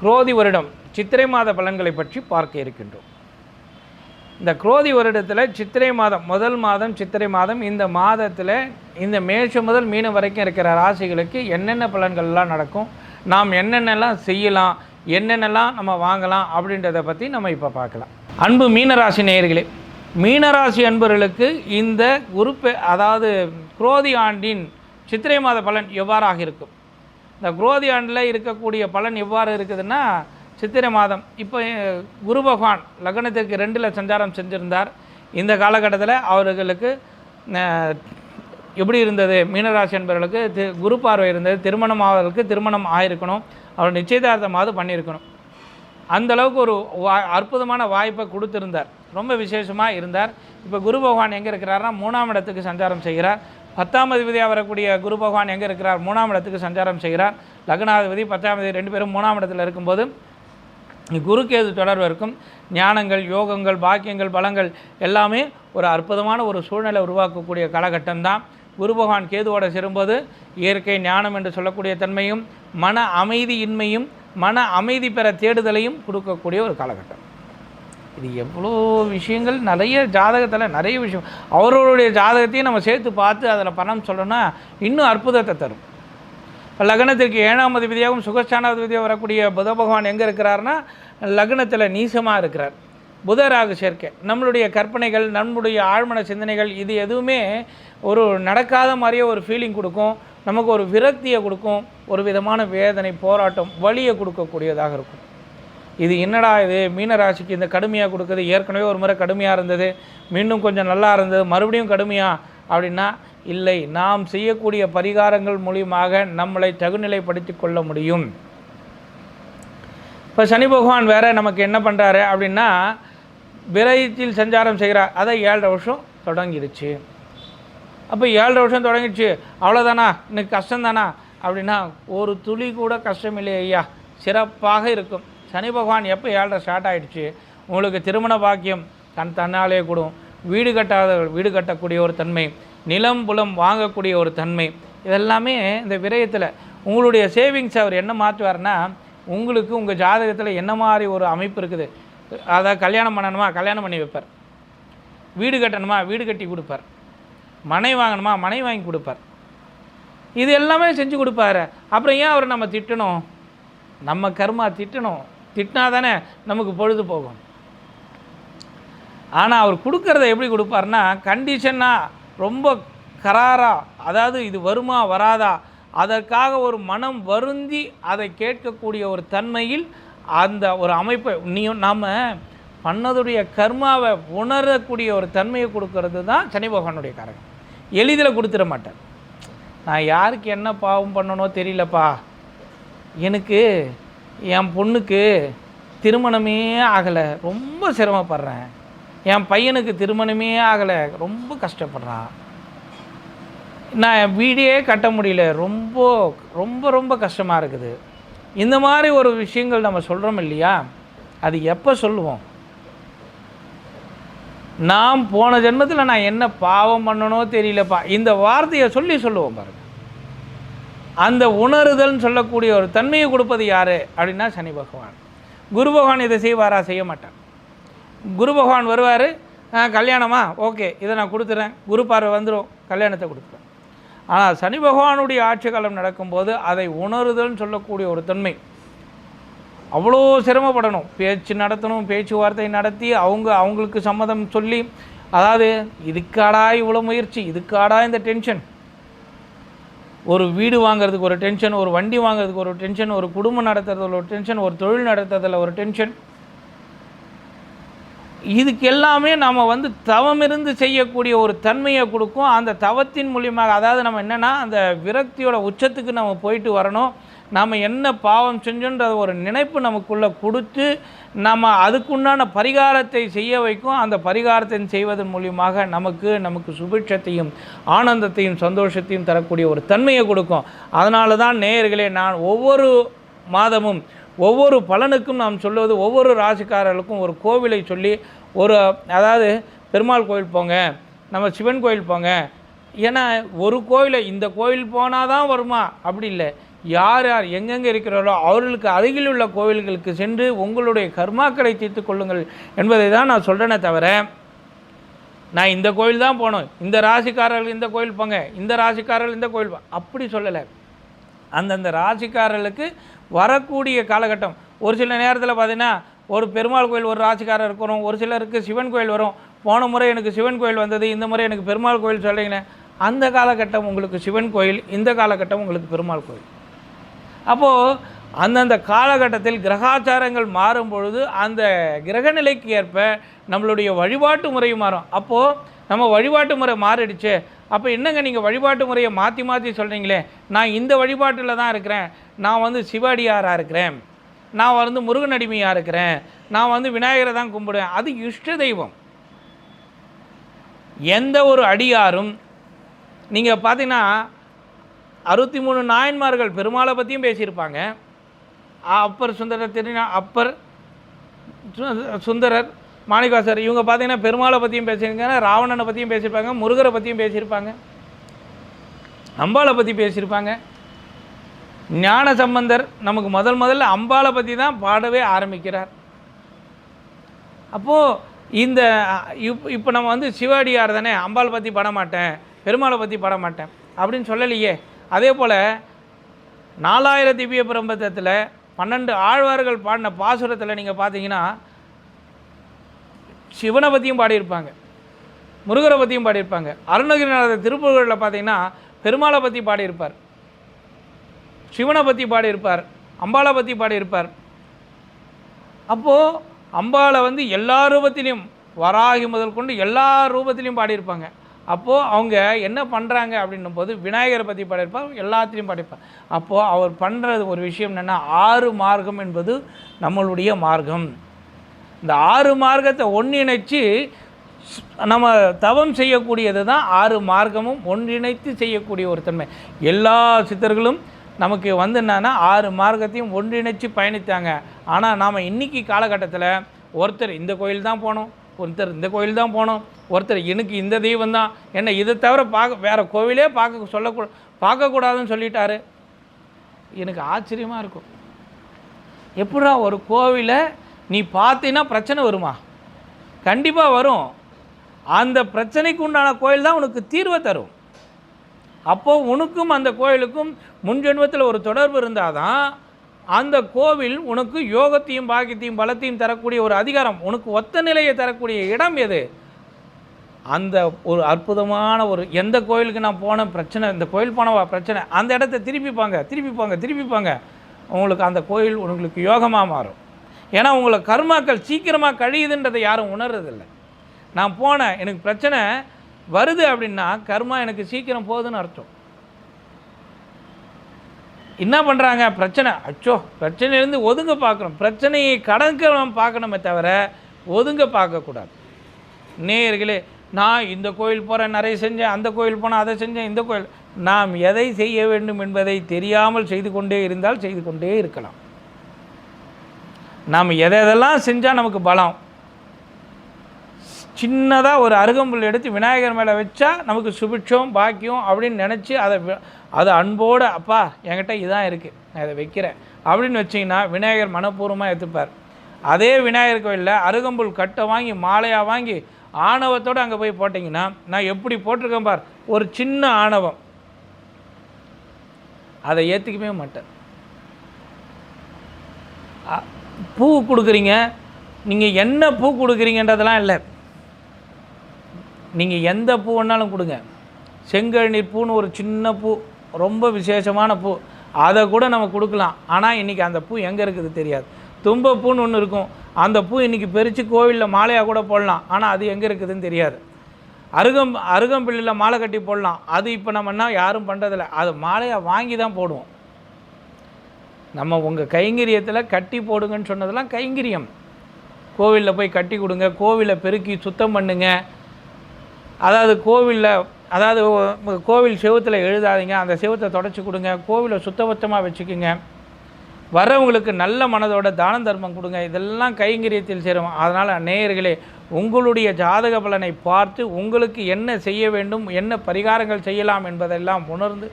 குரோதி வருடம் சித்திரை மாத பலன்களை பற்றி பார்க்க இருக்கின்றோம். இந்த குரோதி வருடத்தில் சித்திரை மாதம் முதல் மாதம் சித்திரை மாதம் இந்த மாதத்தில் இந்த மேஷம் முதல் மீனம் வரைக்கும் இருக்கிற ராசிகளுக்கு என்னென்ன பலன்கள்லாம் நடக்கும் நாம் என்னென்னலாம் செய்யலாம் என்னென்னலாம் நம்ம வாங்கலாம் அப்படின்றத பற்றி நம்ம இப்போ பார்க்கலாம். அன்பு மீனராசி நேயர்களே மீனராசி அன்பர்களுக்கு இந்த உறுப்பு அதாவது குரோதி ஆண்டின் சித்திரை மாத பலன் எவ்வாறாக இருக்கும்? இந்த குரோதி ஆண்டில் இருக்கக்கூடிய பலன் எவ்வாறு இருக்குதுன்னா சித்திரை மாதம். இப்போ குரு பகவான் லக்னத்திற்கு ரெண்டில் சஞ்சாரம் செஞ்சுருந்தார். இந்த காலகட்டத்தில் அவர்களுக்கு எப்படி இருந்தது? மீனராசி என்பவர்களுக்கு தி குரு பார்வை இருந்தது. திருமணம் ஆவதற்கு திருமணம் ஆயிருக்கணும். அவர் நிச்சயதார்த்தமாவது பண்ணியிருக்கணும். அந்தளவுக்கு ஒரு வா அற்புதமான வாய்ப்பை கொடுத்துருந்தார். ரொம்ப விசேஷமாக இருந்தார். இப்போ குரு பகவான் எங்கே இருக்கிறார்னா மூணாம் இடத்துக்கு சஞ்சாரம் செய்கிறார். பத்தாம் அதிபதியாக வரக்கூடிய குரு பகவான் எங்கே இருக்கிறார்? மூணாம் இடத்துக்கு சஞ்சாரம் செய்கிறார். லக்னாதிபதி பத்தாம் ரெண்டு பேரும் மூணாம் இடத்துல இருக்கும்போது குருக்கேது தொடர்பு இருக்கும். ஞானங்கள் யோகங்கள் பாக்கியங்கள் பலங்கள் எல்லாமே ஒரு அற்புதமான ஒரு சூழ்நிலை உருவாக்கக்கூடிய காலகட்டம் தான். குரு பகவான் கேதுவோட சேரும்போது இயற்கை ஞானம் என்று சொல்லக்கூடிய தன்மையும் மன அமைதியின்மையும் மன அமைதி பெற தேடுதலையும் கொடுக்கக்கூடிய ஒரு காலகட்டம். இது எவ்வளோ விஷயங்கள் நிறைய ஜாதகத்தில் நிறைய விஷயம். அவரவருடைய ஜாதகத்தையும் நம்ம சேர்த்து பார்த்து அதில் பணம் சொல்லணும்னா இன்னும் அற்புதத்தை தரும். இப்போ லக்னத்திற்கு ஏழாம் அதிபதியாகவும் சுகஸ்தானாதிபதியாக வரக்கூடிய புத பகவான் எங்கே இருக்கிறாருன்னா லக்னத்தில் நீசமாக இருக்கிறார். புதராக சேர்க்கை. நம்மளுடைய கற்பனைகள் நம்முடைய ஆழ்மன சிந்தனைகள் இது எதுவுமே ஒரு நடக்காத மாதிரியே ஒரு ஃபீலிங் கொடுக்கும். நமக்கு ஒரு விரக்தியை கொடுக்கும். ஒரு விதமான வேதனை போராட்டம் வலியை கொடுக்கக்கூடியதாக இருக்கும். இது என்னடா இது? மீனராசிக்கு இந்த கடுமையாக கொடுக்குது. ஏற்கனவே ஒரு முறை கடுமையாக இருந்தது. மீண்டும் கொஞ்சம் நல்லா இருந்தது. மறுபடியும் கடுமையா அப்படின்னா இல்லை நாம் செய்யக்கூடிய பரிகாரங்கள் மூலியமாக நம்மளை தகுநிலைப்படுத்தி கொள்ள முடியும். இப்போ சனி பகவான் வேறு நமக்கு என்ன பண்ணுறாரு அப்படின்னா விரயத்தில் சஞ்சாரம் செய்கிறார். அதை ஏழரை வருஷம் தொடங்கிடுச்சு. அப்போ ஏழரை வருஷம் தொடங்கிடுச்சு. அவ்வளோதானா இன்னைக்கு கஷ்டம்தானா? அப்படின்னா ஒரு துளி கூட கஷ்டம் இல்லை ஐயா. சிறப்பாக இருக்கும். சனி பகவான் எப்போ ஏழரை ஸ்டார்ட் ஆகிடுச்சு உங்களுக்கு திருமண பாக்கியம் தன் தன்னாலே கூடும். வீடு கட்டாத வீடு கட்டக்கூடிய ஒரு தன்மை நிலம் புலம் வாங்கக்கூடிய ஒரு தன்மை இதெல்லாமே இந்த விரயத்தில். உங்களுடைய சேவிங்ஸ் அவர் என்ன மாற்றுவார்னா உங்களுக்கு உங்கள் ஜாதகத்தில் என்ன மாதிரி ஒரு அமைப்பு இருக்குது? அதாவது கல்யாணம் பண்ணணுமா? கல்யாணம் பண்ணி வைப்பார். வீடு கட்டணுமா? வீடு கட்டி கொடுப்பார். மனை வாங்கணுமா? மனை வாங்கி கொடுப்பார். இது எல்லாமே செஞ்சு கொடுப்பாரு. அப்புறம் ஏன் அவரை நம்ம திட்டணும்? நம்ம கர்மா திட்டணும். திட்டினா தானே நமக்கு பொழுது போகும். ஆனால் அவர் கொடுக்கறத எப்படி கொடுப்பாருன்னா கண்டிஷனாக ரொம்ப கராராக அதாவது இது வருமா வராதா அதற்காக ஒரு மனம் வருந்தி அதை கேட்கக்கூடிய ஒரு தன்மையில் அந்த ஒரு அமைப்பை நீயும் நாம் பண்ணதுடைய கர்மாவை உணரக்கூடிய ஒரு தன்மையை கொடுக்கறது தான் சனி பகவானுடைய காரகம். எளிதில் கொடுத்துட மாட்டார். நான் யாருக்கு என்ன பாவம் பண்ணனோ தெரியலப்பா. எனக்கு என் பொண்ணுக்கு திருமணமே ஆகலை. ரொம்ப சிரமப்படுறேன். என் பையனுக்கு திருமணமே ஆகலை. ரொம்ப கஷ்டப்படுறான். நான் என் வீடே கட்ட முடியல. ரொம்ப ரொம்ப ரொம்ப கஷ்டமாக இருக்குது. இந்த மாதிரி ஒரு விஷயங்கள் நம்ம சொல்கிறோம் இல்லையா? அது எப்போ சொல்லுவோம்? நாம் போன ஜென்மத்தில் நான் என்ன பாவம் பண்ணனோ தெரியலப்பா. இந்த வார்த்தையை சொல்லி சொல்லுவோம் பாருங்கள் அந்த உணருதல்னு சொல்லக்கூடிய ஒரு தன்மையை கொடுப்பது யார் அப்படின்னா சனி பகவான். குரு பகவான் இதை செய்வாரா? செய்ய மாட்டான். குரு பகவான் வருவார் கல்யாணமா? ஓகே இதை நான் கொடுத்துறேன். குரு பார்வை வந்துடும் கல்யாணத்தை கொடுத்துறேன் ஆனால் சனி பகவானுடைய ஆட்சி காலம் நடக்கும்போது அதை உணருதல்னு சொல்லக்கூடிய ஒரு தன்மை. அவ்வளோ சிரமப்படணும். பேச்சு நடத்தணும் பேச்சுவார்த்தை நடத்தி அவங்க அவங்களுக்கு சம்மதம் சொல்லி அதாவது இதுக்காடா இவ்வளோ முயற்சி? இதுக்காடா இந்த டென்ஷன்? ஒரு வீடு வாங்குறதுக்கு ஒரு டென்ஷன் ஒரு வண்டி வாங்குறதுக்கு ஒரு டென்ஷன் ஒரு குடும்பம் நடத்துறதுல ஒரு டென்ஷன் ஒரு தொழில் நடத்துறதுல ஒரு டென்ஷன் இதுக்கு எல்லாமே நம்ம வந்து தவம் இருந்து செய்யக்கூடிய ஒரு தன்மையை கொடுக்கும். அந்த தவத்தின் மூலியமாக அதாவது நம்ம என்னென்னா அந்த விரக்தியோட உச்சத்துக்கு நம்ம போயிட்டு வரணும். நாம் என்ன பாவம் செஞ்சோன்ற ஒரு நினைப்பு நமக்குள்ளே கொடுத்து நம்ம அதுக்குண்டான பரிகாரத்தை செய்ய வைக்கும். அந்த பரிகாரத்தை செய்வதன் மூலியமாக நமக்கு நமக்கு சுபிட்சத்தையும் ஆனந்தத்தையும் சந்தோஷத்தையும் தரக்கூடிய ஒரு தன்மையை கொடுக்கும். அதனால தான் நேயர்களே நான் ஒவ்வொரு மாதமும் ஒவ்வொரு பலனுக்கும் நாம் சொல்வது ஒவ்வொரு ராசிக்காரர்களுக்கும் ஒரு கோவிலை சொல்லி ஒரு அதாவது பெருமாள் கோவில் போங்க நம்ம சிவன் கோயில் போங்க. ஏன்னா ஒரு கோயிலை இந்த கோயில் போனால் தான் வருமா? அப்படி இல்லை. யார் யார் எங்கெங்கே இருக்கிறாரோ அவர்களுக்கு அருகில் உள்ள கோவில்களுக்கு சென்று உங்களுடைய கர்மாக்களை தீர்த்து கொள்ளுங்கள் என்பதை தான் நான் சொல்கிறேனே தவிர நான் இந்த கோயில் தான் போகணும். இந்த ராசிக்காரர்கள் இந்த கோயில் போங்க. இந்த ராசிக்காரர்கள் இந்த கோயில் அப்படி சொல்லலை. அந்தந்த ராசிக்காரர்களுக்கு வரக்கூடிய காலகட்டம். ஒரு சில நேரத்தில் பார்த்தீங்கன்னா ஒரு பெருமாள் கோயில் ஒரு ராசிக்காரர் இருக்கிறோம். ஒரு சிலருக்கு சிவன் கோயில் வரும். போன முறை எனக்கு சிவன் கோயில் வந்தது. இந்த முறை எனக்கு பெருமாள் கோயில் சொல்கிறீங்களே அந்த காலகட்டம் உங்களுக்கு சிவன் கோயில். இந்த காலகட்டம் உங்களுக்கு பெருமாள் கோயில். அப்போது அந்தந்த காலகட்டத்தில் கிரகாச்சாரங்கள் மாறும் பொழுது அந்த கிரகநிலைக்கு ஏற்ப நம்மளுடைய வழிபாட்டு முறை மாறும். அப்போது நம்ம வழிபாட்டு முறை மாறிடுச்சு. அப்போ என்னங்க நீங்கள் வழிபாட்டு முறையை மாற்றி மாற்றி சொல்கிறீங்களே நான் இந்த வழிபாட்டில் தான் இருக்கிறேன். நான் வந்து சிவாடியாராக இருக்கிறேன். நான் வந்து முருகன் அடிமையாக இருக்கிறேன். நான் வந்து விநாயகரை தான் கும்பிடுவேன். அது இஷ்ட தெய்வம். எந்த ஒரு அடியாரும் நீங்கள் பார்த்தீங்கன்னா அறுபத்தி மூணு நாயன்மார்கள் பெருமாளை பற்றியும் பேசியிருப்பாங்க. அப்பர் சுந்தரர் திருநா அப்பர் சு- சுந்தரர் மாணிக்காசர் இவங்க பார்த்தீங்கன்னா பெருமாளை பற்றியும் பேசியிருக்காங்க ராவணனை பற்றியும் பேசியிருப்பாங்க முருகரை பற்றியும் பேசியிருப்பாங்க. அம்பாளை பற்றி பேசியிருப்பாங்க. ஞான சம்பந்தர் நமக்கு முதல் முதல்ல அம்பாளை பற்றி தான் பாடவே ஆரம்பிக்கிறார். அப்போது இந்த இப் இப்போ நம்ம வந்து சிவாடியார் தானே அம்பாள் பற்றி பாட மாட்டேன் பெருமாளை பற்றி பாட மாட்டேன் அப்படின்னு சொல்லலையே. அதே போல் நாலாயிரம் திவ்ய பிரபந்தத்தில் பன்னெண்டு ஆழ்வார்கள் பாடின பாசுரத்தில் நீங்கள் பார்த்தீங்கன்னா சிவனை பற்றியும் பாடியிருப்பாங்க முருகரை பற்றியும் பாடியிருப்பாங்க அருணகிரிநாத திருப்புகழில் பார்த்தீங்கன்னா பெருமாளை பற்றி பாடியிருப்பார் சிவனை பற்றி பாடியிருப்பார் அம்பாளை பற்றி பாடியிருப்பார். அப்போது அம்பாளை வந்து எல்லா ரூபத்திலையும் வராகி முதல் கொண்டு எல்லா ரூபத்திலையும் பாடியிருப்பாங்க. அப்போது அவங்க என்ன பண்ணுறாங்க அப்படின்னும் போது விநாயகரை பற்றி படைப்பார் எல்லாத்திலையும் படைப்பார் அப்போது அவர் பண்ணுறது ஒரு விஷயம் என்னென்னா ஆறு மார்க்கம் என்பது நம்மளுடைய மார்க்கம். இந்த ஆறு மார்க்கத்தை ஒன்றிணைச்சு நம்ம தவம் செய்யக்கூடியது தான் ஆறு மார்க்கமும் ஒன்றிணைத்து செய்யக்கூடிய ஒரு தன்மை. எல்லா சித்தர்களும் நமக்கு வந்து என்னன்னா ஆறு மார்க்கத்தையும் ஒன்றிணைச்சு பயணித்தாங்க. ஆனால் நாம் இன்னைக்கு காலகட்டத்தில் ஒருத்தர் இந்த கோயில் தான் போகணும் ஒருத்தர் இந்த கோயில் தான் போனோம். ஒருத்தர் எனக்கு இந்த தெய்வம் தான். என்ன இதை தவிர பார்க்க வேறு கோவிலே பார்க்க சொல்லக்கூ பார்க்கக்கூடாதுன்னு சொல்லிட்டாரு. எனக்கு ஆச்சரியமாக இருக்கும். எப்படா ஒரு கோவிலை நீ பார்த்தீன்னா பிரச்சனை வருமா? கண்டிப்பாக வரும். அந்த பிரச்சனைக்கு உண்டான கோயில் தான் உனக்கு தீர்வை தரும். அப்போது உனக்கும் அந்த கோயிலுக்கும் முன்ஜென்மத்தில் ஒரு தொடர்பு இருந்தால் தான் அந்த கோவில் உனக்கு யோகத்தையும் பாக்கியத்தையும் பலத்தையும் தரக்கூடிய ஒரு அதிகாரம் உனக்கு ஒத்த நிலையை தரக்கூடிய இடம் எது? அந்த ஒரு அற்புதமான ஒரு எந்த கோயிலுக்கு நான் போன பிரச்சனை இந்த கோயில் போனவா பிரச்சனை அந்த இடத்த திருப்பிப்பாங்க திருப்பிப்பாங்க திருப்பிப்பாங்க. உங்களுக்கு அந்த கோயில் உங்களுக்கு யோகமாக மாறும். ஏன்னா உங்களை கர்மாக்கள் சீக்கிரமாக கழியுதுன்றதை யாரும் உணர்றதில்லை. நான் போனேன் எனக்கு பிரச்சனை வருது அப்படின்னா கர்மா எனக்கு சீக்கிரம் போகுதுன்னு அர்த்தம். என்ன பண்ணுறாங்க பிரச்சனை. அச்சோ பிரச்சனையிலேருந்து ஒதுங்க பார்க்குறோம் பிரச்சனையை கடக்க நம்ம பார்க்கணுமே தவிர ஒதுங்க பார்க்கக்கூடாது. நேயர்களே நான் இந்த கோயில் போகிறேன் நிறைய செஞ்சேன் அந்த கோயில் போனால் அதை செஞ்சேன் இந்த கோயில். நாம் எதை செய்ய வேண்டும் என்பதை தெரியாமல் செய்து கொண்டே இருந்தால் செய்து கொண்டே இருக்கலாம். நாம் எதை எதெல்லாம் செஞ்சால் நமக்கு பலம்? சின்னதாக ஒரு அருகம்புல் எடுத்து விநாயகர் மேலே வச்சா நமக்கு சுபிட்சம் பாக்கியம் அப்படின்னு நினச்சி அதை அது அன்போடு அப்பா என்கிட்ட இதான் இருக்குது நான் இதை வைக்கிறேன். அப்படின்னு வச்சிங்கன்னா விநாயகர் மனப்பூர்வமாக ஏற்றுப்பார் அதே விநாயகர் கோயிலில் அருகம்புல் கட்டை வாங்கி மாலையாக வாங்கி ஆணவத்தோடு அங்கே போய் போட்டிங்கன்னா நான் எப்படி போட்டிருக்கேன் பார் ஒரு சின்ன ஆணவம். அதை ஏற்றுக்கவே மாட்டேன். பூ கொடுக்குறீங்க நீங்கள் என்ன பூ கொடுக்குறீங்கன்றதெல்லாம் இல்லை. நீங்கள் எந்த பூ வேணாலும் கொடுங்க. செங்கழுநீர் பூன்னு ஒரு சின்ன பூ. ரொம்ப விசேஷமான பூ. அதை கூட நம்ம கொடுக்கலாம். ஆனால் இன்றைக்கி அந்த பூ எங்கே இருக்குது தெரியாது. தும்பப்பூன்னு ஒன்று இருக்கும். அந்த பூ இன்றைக்கி பெருச்சு கோவிலில் மாலையாக கூட போடலாம். ஆனால் அது எங்கே இருக்குதுன்னு தெரியாது. அருகம் அருகம்பிள்ளையில் மாலை கட்டி போடலாம். அது இப்போ நம்ம என்ன யாரும் பண்ணுறதில்ல அது மாலையாக வாங்கி தான் போடுவோம். நம்ம உங்கள் கைங்கரியத்தில் கட்டி போடுங்கன்னு சொன்னதெல்லாம் கைங்கரியம். கோவிலில் போய் கட்டி கொடுங்க. கோவிலை பெருக்கி சுத்தம் பண்ணுங்க. அதாவது கோவிலில் அதாவது கோவில் செவத்தில் எழுதாதீங்க அந்த செவத்தை தொடச்சி கொடுங்க கோவிலை சுத்தபத்தமாக வச்சுக்கோங்க. வரவங்களுக்கு நல்ல மனதோட தான தர்மம் கொடுங்க இதெல்லாம் கைங்கரியத்தில் சேரும். அதனால் நேயர்களே உங்களுடைய ஜாதக பலனை பார்த்து உங்களுக்கு என்ன செய்ய வேண்டும் என்ன பரிகாரங்கள் செய்யலாம் என்பதெல்லாம் உணர்ந்து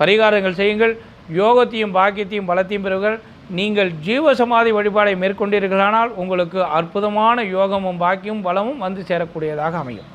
பரிகாரங்கள் செய்யுங்கள். யோகத்தையும் பாக்கியத்தையும் பலத்தையும் பெறுங்கள். நீங்கள் ஜீவசமாதி வழிபாடை மேற்கொண்டீர்களானால் உங்களுக்கு அற்புதமான யோகமும் பாக்கியமும் பலமும் வந்து சேரக்கூடியதாக அமையும்.